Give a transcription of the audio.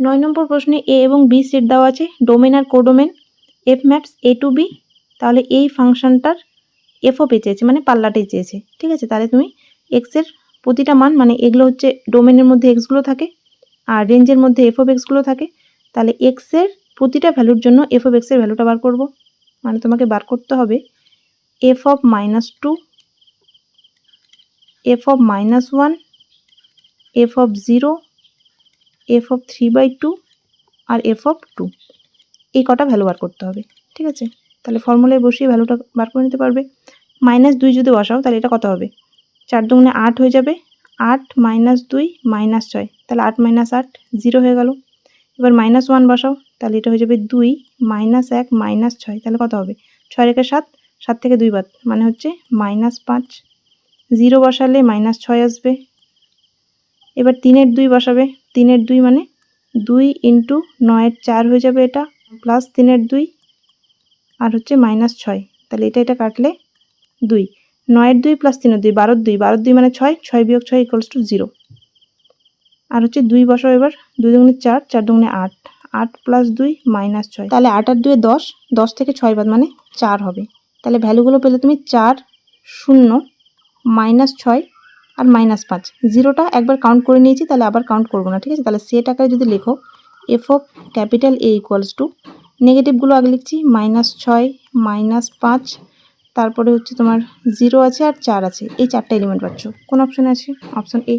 নয় নম্বর প্রশ্নে এ এবং বি সেট দেওয়া আছে domain R codomain F maps A to B তাহলে এই ফাংশনটার এফও পে চেয়েছে মানে পাল্লাটাই চেয়েছে, ঠিক আছে? তাহলে তুমি এক্সের প্রতিটা মান মানে এগুলো হচ্ছে ডোমেনের মধ্যে এক্সগুলো থাকে আর রেঞ্জের মধ্যে এফ অফ এক্সগুলো থাকে, তাহলে এক্সের প্রতিটা ভ্যালুর জন্য এফ অফ এক্সের ভ্যালুটা বার করব। মানে তোমাকে বার করতে হবে F of minus two F of minus one F of zero F of three by two R F of two এই কটা ভ্যালু বার করতে হবে, ঠিক আছে? তাহলে ফর্মুলায় বসিয়ে ভ্যালুটা বার করে নিতে পারবে। মাইনাস দুই যদি বসাও, তাহলে এটা কত হবে? চার দুগুণে আট হয়ে যাবে। আট মাইনাস দুই মাইনাস ছয়। তাহলে আট মাইনাস আট জিরো হয়ে গেল। এবার মাইনাস ওয়ান বসাও, তাহলে এটা হয়ে যাবে দুই মাইনাস এক মাইনাস ছয়। তাহলে কত হবে? ছয় রেখে সাত সাত থেকে দুই বাদ। মানে হচ্ছে মাইনাস পাঁচ। জিরো বসালে মাইনাস ছয় আসবে। এবার তিনের দুই বসাবে। তিনের দুই মানে দুই ইন্টু নয়ের চার হয়ে যাবে এটা প্লাস তিনের দুই, আর হচ্ছে মাইনাস ছয়। তাহলে এটা এটা কাটলে দুই। নয়ের দুই প্লাস তিনের দুই, বারোর দুই। বারোর দুই মানে ছয় ছয় বিয়োগ ছয় ইকুয়ালস টু জিরো আর হচ্ছে দুই বসাও এবার, দুই দুগুণে চার চার দুগুণে আট। আট প্লাস দুই মাইনাস ছয়। তাহলে আট আর দুয়ে দশ দশ থেকে ছয় বাদ মানে চার হবে। তাহলে ভ্যালুগুলো পেলে তুমি চার শূন্য মাইনাস ছয় আর মাইনাস পাঁচ। জিরোটা একবার কাউন্ট করে নিয়েছি, তাহলে আবার কাউন্ট করব না, ঠিক আছে? তাহলে সে টাকায় যদি লেখো F of capital A equals to নেগেটিভগুলো আগে লিখছি মাইনাস ছয় মাইনাস পাঁচ, তারপরে হচ্ছে তোমার জিরো আছে আর চার আছে। এই চারটা এলিমেন্ট পাচ্ছ। কোন অপশানে আছে? Option A